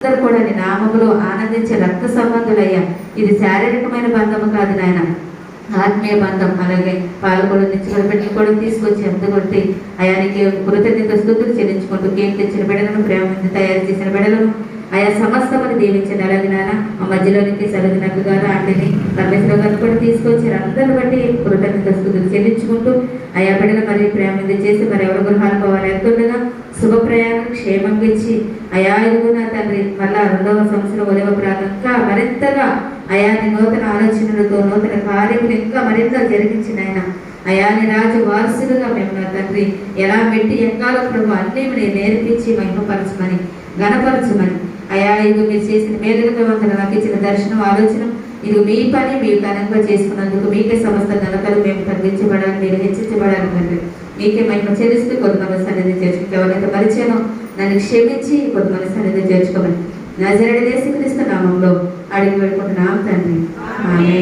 అందరూ కూడా నీ నామములో ఆనందించే రక్త సంబంధులయ్యా. ఇది శారీరకమైన బంధము కాదు నాయన. ఆత్మీయ బంధం అలాగే పాల్గొని నుంచి పెట్టి కూడా తీసుకొచ్చి అందుకొట్టి అయానికి కృతజ్ఞత స్థుతులు చెల్లించుకుంటూ కేక్ తెచ్చిన బిడ్డలను ప్రేమ తయారు చేసిన బిడ్డలను ఆయా సమస్తమని దీవించిన అలాగే నాన్న మా మధ్యలోనికి సరిదినట్టు గారు ఆంటీని పరమేశ్వర గారు కూడా తీసుకొచ్చారు అందరిని బట్టి కృతజ్ఞత స్థుతులు చెల్లించుకుంటూ ఆయా బిడ్డలు మరి ప్రేమ చేసి మరి ఎవరి గృహాలు పోవాలి ఎంతుండగా శుభ ప్రయాణం క్షేమంగా ఇచ్చి అయా ఇదిగో నా తండ్రి మళ్ళా రెండవ సంవత్సరం ఉదయ ప్రాంతంగా మరింతగా అయాని నూతన ఆలోచనలతో నూతన కార్యములు ఇంకా మరింత జరిగించిన ఆయన అయాని రాజు వారసులుగా మేము నా తండ్రి ఎలా పెట్టి ఎక్కాల ప్రభు అన్నీ మీరు నేర్పించి మహిమపరచమని గణపరచమని అయా ఇది మీరు చేసిన మేలుగా వందన నాకు ఇచ్చిన దర్శనం ఆలోచన ఇది మీ పని మీరు ఘనంగా చేసుకున్నందుకు మీకే సమస్త ఘనతలు మేము తగ్గించబడాలి మీరు హెచ్చించబడాలి తండ్రి. మీకే మహిమ చెల్లిస్తూ కొంతమంది సన్నిధి చేర్చుకు ఎవరైతే పరిచయం నన్ను క్షమించి కొంతమంది సన్నిధి చేర్చుకోమని. నజరడి దేశ క్రీస్తు నామంలో అడిగి పెట్టుకుంటున్నాం తండ్రి. ఆమె